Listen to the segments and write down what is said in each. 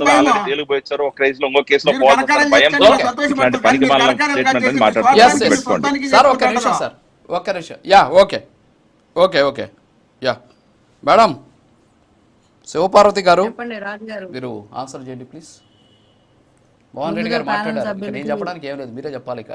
భయమా? ఆల్రెడీ జైలుకు పోయి వచ్చారు ఒక కేసులో ఇంకో కేసులో మీరు పోవాల్సిన కరకరం భయంతో చేస్తే సంతోషపడతారు. ఇట్లాంటి పనికి మీరు మాలిన కరకరం స్టేట్మెంట్ అని చేస్తే మాట్లాడుతున్నారు ఎస్ కోపానికి ఎస్ పెట్టుకోండి మొత్తానికి సార్ ఒక్క చెప్పుకుంటారా? నిమిషం సార్ ఒక్క నిమిషం. Yeah okay okay okay yeah madam Sivaparvathi గారు మీరు ఆన్సర్ చేయండి ప్లీజ్ మోహన్ రెడ్డి గారు మాట్లాడారు. నేను చెప్పడానికి ఏం లేదు. మీరే చెప్పాలి ఇక.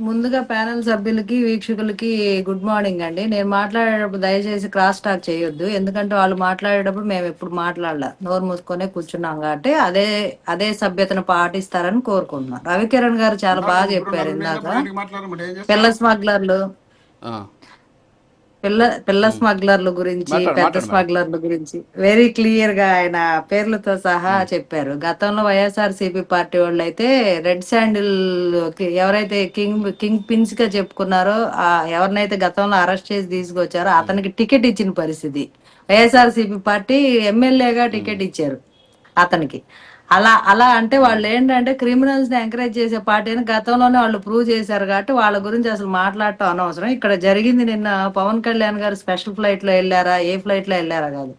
ముందుగా ప్యానెల్ సభ్యులకి వీక్షకులకి గుడ్ మార్నింగ్ అండి. నేను మాట్లాడేటప్పుడు దయచేసి క్రాస్ టాక్ చేయొద్దు. ఎందుకంటే వాళ్ళు మాట్లాడేటప్పుడు మేము ఎప్పుడు మాట్లాడలే. నోరు మూసుకొనే కూర్చున్నాం కాబట్టి అదే అదే సభ్యతను పాటిస్తారని కోరుకుంటున్నాం. రవికిరణ్ గారు చాలా బాగా చెప్పారు ఇందాక? పిల్ల స్మగ్లర్లు. ఆ, పిల్ల పిల్ల స్మగ్లర్ల గురించి పెద్ద స్మగ్లర్ల గురించి. వెరీ క్లియర్గా ఆయన పేర్లతో సహా చెప్పారు. గతంలో వైఎస్ఆర్ సిపి పార్టీ వాళ్ళు అయితే రెడ్ శాండిల్ ఎవరైతే కింగ్ కింగ్ పిన్స్గా చెప్పుకున్నారో ఆ ఎవరినైతే గతంలో అరెస్ట్ చేసి తీసుకొచ్చారో అతనికి టికెట్ ఇచ్చిన పరిస్థితి. వైఎస్ఆర్ సిపి పార్టీ ఎమ్మెల్యేగా టికెట్ ఇచ్చారు అతనికి. అలా అలా అంటే వాళ్ళు ఏంటంటే క్రిమినల్స్ని ఎంకరేజ్ చేసే పార్టీ అని గతంలోనే వాళ్ళు ప్రూవ్ చేశారు కాబట్టి వాళ్ళ గురించి అసలు మాట్లాడటం అనవసరం. ఇక్కడ జరిగింది నిన్న పవన్ కళ్యాణ్ గారు స్పెషల్ ఫ్లైట్లో వెళ్ళారా ఏ ఫ్లైట్లో వెళ్ళారా కాదు.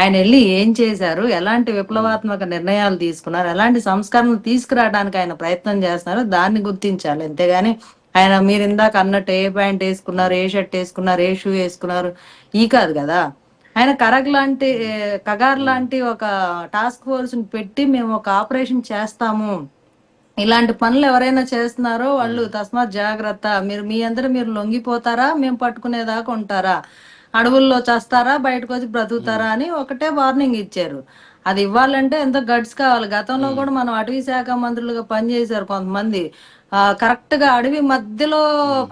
ఆయన వెళ్ళి ఏం చేశారు ఎలాంటి విప్లవాత్మక నిర్ణయాలు తీసుకున్నారు ఎలాంటి సంస్కరణలు తీసుకురావడానికి ఆయన ప్రయత్నం చేస్తున్నారు దాన్ని గుర్తించాలి. అంతేగాని ఆయన మీరు ఇందాక అన్నట్టు ఏ ప్యాంట్ వేసుకున్నారు ఏ షర్ట్ వేసుకున్నారు ఏ షూ వేసుకున్నారు ఈ కాదు కదా. ఆయన కరగ్ లాంటి కగార్ లాంటి ఒక టాస్క్ ఫోర్స్ని పెట్టి మేము ఒక ఆపరేషన్ చేస్తాము. ఇలాంటి పనులు ఎవరైనా చేస్తున్నారో వాళ్ళు తస్మాత్ జాగ్రత్త. మీరు మీ అందరూ మీరు లొంగిపోతారా? మేము పట్టుకునేదాకా ఉంటారా? అడవుల్లో చేస్తారా? బయటకు వచ్చి బ్రతుకుతారా? అని ఒకటే వార్నింగ్ ఇచ్చారు. అది ఇవ్వాలంటే ఎంతో గట్స్ కావాలి. గతంలో కూడా మనం అటవీ శాఖ మంత్రులుగా పనిచేశారు కొంతమంది. కరెక్ట్గా అడవి మధ్యలో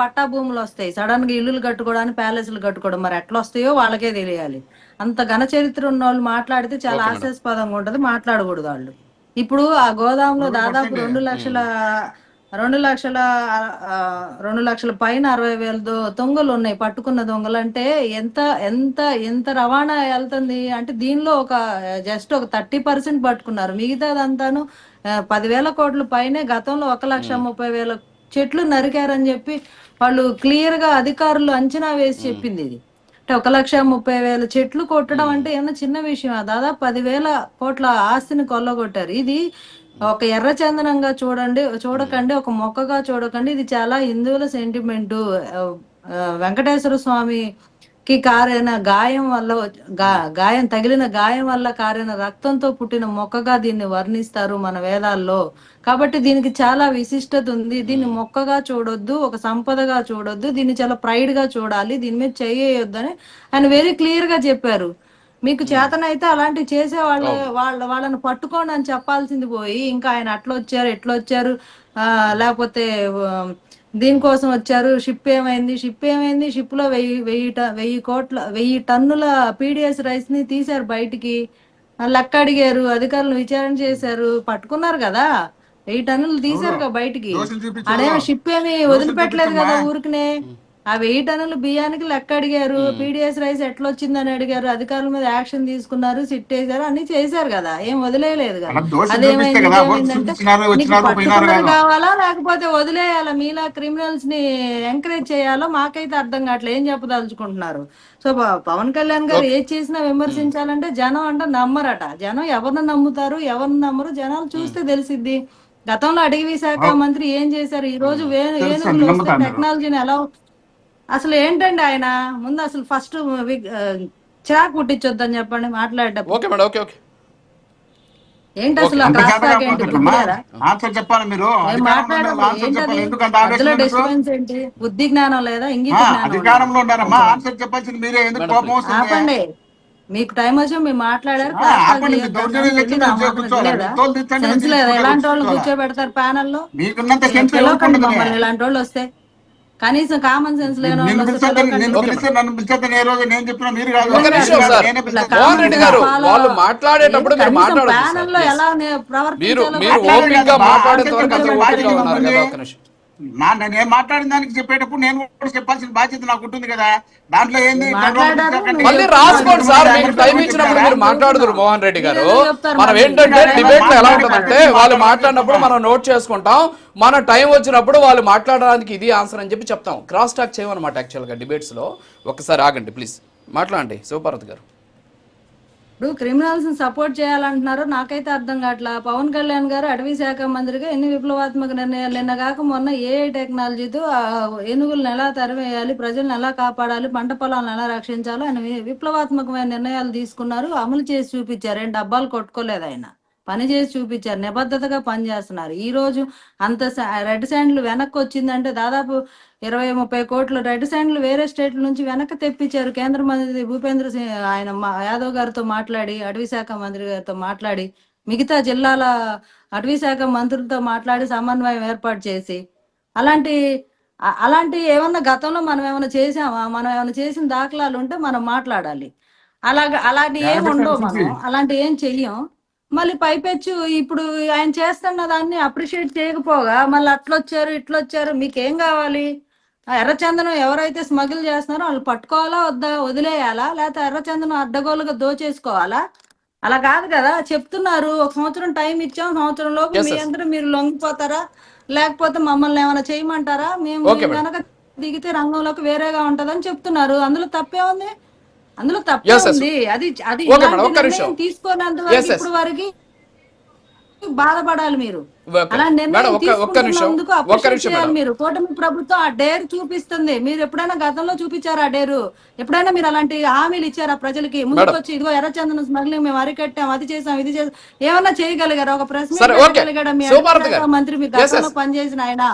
పట్టా భూములు వస్తాయి. సడన్గా ఇల్లులు కట్టుకోవడానికి ప్యాలెస్లు కట్టుకోవడం మరి ఎట్లా వస్తాయో వాళ్ళకే తెలియాలి. అంత ఘన చరిత్ర ఉన్న వాళ్ళు మాట్లాడితే చాలా హాస్యాస్పదంగా ఉంటది మాట్లాడకూడదు వాళ్ళు. ఇప్పుడు ఆ గోదాంలో దాదాపు రెండు లక్షల రెండు లక్షల రెండు లక్షల పైన అరవై వేల దొంగలు ఉన్నాయి పట్టుకున్న దొంగలు. అంటే ఎంత ఎంత ఎంత రవాణా వెళ్తుంది? అంటే దీనిలో ఒక జస్ట్ ఒక థర్టీ పర్సెంట్ పట్టుకున్నారు. మిగతాదంతాను పదివేల కోట్ల పైనే గతంలో ఒక లక్ష ముప్పై వేల చెట్లు నరికారని చెప్పి వాళ్ళు క్లియర్గా అధికారులు అంచనా వేసి చెప్పింది ఇది. అంటే ఒక లక్ష ముప్పై వేల చెట్లు కొట్టడం అంటే ఏమన్నా చిన్న విషయం దాదాపు పదివేల కోట్ల ఆస్తిని కొల్లగొట్టారు. ఇది ఒక ఎర్ర చందనంగా చూడండి చూడకండి ఒక మొక్కగా చూడకండి. ఇది చాలా హిందువుల సెంటిమెంట్ వెంకటేశ్వర స్వామికి కారైన గాయం వల్ల గాయం తగిలిన గాయం వల్ల కారిన రక్తంతో పుట్టిన మొక్కగా దీన్ని వర్ణిస్తారు మన వేదాల్లో. కాబట్టి దీనికి చాలా విశిష్టత ఉంది. దీన్ని మొక్కగా చూడొద్దు ఒక సంపదగా చూడొద్దు. దీన్ని చాలా ప్రైడ్గా చూడాలి. దీని మీద చేయొద్దని ఆయన వెరీ క్లియర్గా చెప్పారు. మీకు చేతనైతే అలాంటివి చేసే వాళ్ళ వాళ్ళ వాళ్ళని పట్టుకోండి అని చెప్పాల్సింది పోయి ఇంకా ఆయన అట్లా వచ్చారు ఎట్లా వచ్చారు ఆ లేకపోతే దీనికోసం వచ్చారు షిప్ ఏమైంది షిప్ ఏమైంది షిప్లో వెయ్యి వెయ్యి ట- వెయ్యి కోట్ల వెయ్యి టన్నుల పీడిఎస్ రైస్ని తీశారు బయటికి. లెక్క అడిగారు అధికారులు విచారణ చేశారు పట్టుకున్నారు కదా. వెయ్యి టన్నులు తీశారు కదా బయటికి. అదేమో షిప్ ఏమి వదిలిపెట్టలేదు కదా. ఊరికనే. ఆ వెయ్యి టన్నులు బియ్యానికి లెక్క అడిగారు. పీడిఎస్ రైస్ ఎట్లా వచ్చిందని అడిగారు. అధికారుల మీద యాక్షన్ తీసుకున్నారు సిట్ వేశారు అన్ని చేశారు కదా. ఏం వదిలేయలేదు కదా. పట్టుకున్నది. కావాలా లేకపోతే వదిలేయాలా? మీలా క్రిమినల్స్ని ఎంకరేజ్ చేయాలో మాకైతే అర్థం కావట్లేదు. ఏం చెప్పదలుచుకుంటున్నారు? సో పవన్ కళ్యాణ్ గారు ఏది చేసినా విమర్శించాలంటే జనం అంటే నమ్మరట. జనం ఎవరిని నమ్ముతారు ఎవరిని నమ్మరు? జనాలు చూస్తే తెలిసిద్ది. గతంలో అటవీ శాఖ మంత్రి ఏం చేశారు? ఈ రోజు ఏనుగులు. టెక్నాలజీని ఎలా అసలు ఏంటండి ఆయన? ముందు అసలు ఫస్ట్ చిరాకు పుట్టించొద్దని చెప్పండి మాట్లాడేటప్పుడు. Okay madam okay okay. ఏంటి అసలు ఏంటి? ఆన్సర్ చెప్పాలి మీరు? డిస్టర్బెన్స్ బుద్ధి జ్ఞానం లేదా? ఇంగిత ఆ, జ్ఞానం లేదా? అధికారంలో ఉన్నారమ్మా. ఆన్సర్ చెప్పాల్సింది మీరే. ఎందుకు మేడం, కోపం వస్తుంది? ఆపండి. మీకు టైం వచ్చి మీరు మాట్లాడారు. సెన్స్ లేదా. ఎలాంటి వాళ్ళు కూర్చోబెడతారు ప్యానల్లో? మమ్మల్ని. ఇలాంటి వాళ్ళు వస్తే కనీసం కామన్ సెన్స్ లేని వాళ్ళు మాట్లాడేటప్పుడు మీరు మాట్లాడేంత వరకు ఓపిక్ ఉన్నారు కదా. ఒక నిమిషం. నా నేను మాట్లాడిన దానికి చెప్పేటప్పుడు నేను కూడా చెప్పాల్సిన బాధ్యత నాకు ఉంటుంది కదా. దాంట్లో ఏంది? మళ్ళీ రాసుకోండి సార్ మీకు టైం ఇచ్చినప్పుడు మీరు మాట్లాడుతున్నారు మోహన్ రెడ్డి గారు. మనం. ఏంటంటే డిబేట్లో ఎలా. ఉంటుందంటే వాళ్ళు మాట్లాడినప్పుడు మనం నోట్ చేసుకుంటాం. మన టైం వచ్చినప్పుడు వాళ్ళు మాట్లాడడానికి ఇది ఆన్సర్ అని చెప్పి చెప్తాం. క్రాస్ టాక్ చేయమన్నమాట యాక్చువల్గా డిబేట్స్లో ఒకసారి ఆగండి ప్లీజ్. మాట్లాడండి. శివపార్వతి గారు. ఇప్పుడు క్రిమినల్స్ సపోర్ట్ చేయాలంటున్నారు నాకైతే అర్థం కావట్లా. పవన్ కళ్యాణ్ గారు అటవీ శాఖ మంత్రిగా ఎన్ని విప్లవాత్మక నిర్ణయాలు నిన్న కాక మొన్న ఏ టెక్నాలజీతో ఏనుగులను ఎలా తరివేయాలి ప్రజలను ఎలా కాపాడాలి పంట పొలాలను ఎలా రక్షించాలో ఆయన విప్లవాత్మకమైన నిర్ణయాలు తీసుకున్నారు. అమలు చేసి చూపించారు. ఏం డబ్బాలు కొట్టుకోలేదు ఆయన. పని చేసి చూపించారు నిబద్ధతగా పనిచేస్తున్నారు ఈ రోజు అంత రెడ్ శాండ్లు వెనక్కి వచ్చిందంటే దాదాపు ఇరవై ముప్పై కోట్లు రెడ్ శాండ్లు వేరే స్టేట్ల నుంచి వెనక్కి తెప్పించారు. కేంద్ర మంత్రి భూపేంద్ర సింగ్ ఆయన యాదవ్ గారితో మాట్లాడి అటవీ శాఖ మంత్రి గారితో మాట్లాడి మిగతా జిల్లాల అటవీ శాఖ మంత్రులతో మాట్లాడి సమన్వయం ఏర్పాటు చేసి అలాంటి అలాంటి ఏమన్నా గతంలో మనం ఏమైనా చేసామా మనం ఏమైనా చేసిన దాఖలాలు ఉంటే మనం మాట్లాడాలి. అలాగ అలాంటి ఏం ఉండవు మనం. అలాంటి ఏం చెయ్యం. మళ్ళీ పైపెచ్చు ఇప్పుడు ఆయన చేస్తున్న దాన్ని అప్రిషియేట్ చేయకపోగా మళ్ళీ అట్లొచ్చారు ఇట్లొచ్చారు మీకేం కావాలి? ఎర్రచందనం ఎవరైతే స్మగిల్ చేస్తున్నారో వాళ్ళు పట్టుకోవాలా వద్దా వదిలేయాలా? లేకపోతే ఎర్రచందనం అడ్డగోలుగా దోచేసుకోవాలా? అలా కాదు కదా చెప్తున్నారు ఒక సంవత్సరం టైం ఇచ్చాం సంవత్సరం లోపు మీ. అందరూ మీరు లొంగిపోతారా? లేకపోతే మమ్మల్ని ఏమైనా చేయమంటారా? మేము. కనుక దిగితే రంగంలోకి వేరేగా ఉంటదని చెప్తున్నారు. అందులో తప్పే ఉంది? అందులో తప్పే. ఉంది. అది అది yes. ఇప్పుడు వరకు బాధపడాలి మీరు. అలా నిర్ణయం మీరు. కూటమి ప్రభుత్వం ఆ డేర్ చూపిస్తుంది. మీరు ఎప్పుడైనా గతంలో చూపించారు ఆ డేరు? ఎప్పుడైనా మీరు అలాంటి హామీలు ఇచ్చారా ప్రజలకి? ముందుకు వచ్చి ఇదిగో ఎర్రచందనం స్మగ్లింగ్ మేము అరికట్టాం అది చేసాం ఇది చేసాం. ఏమన్నా చేయగలిగారా? ఒక గారు. మంత్రి మీ Yes, గతంలో. పనిచేసిన ఆయన.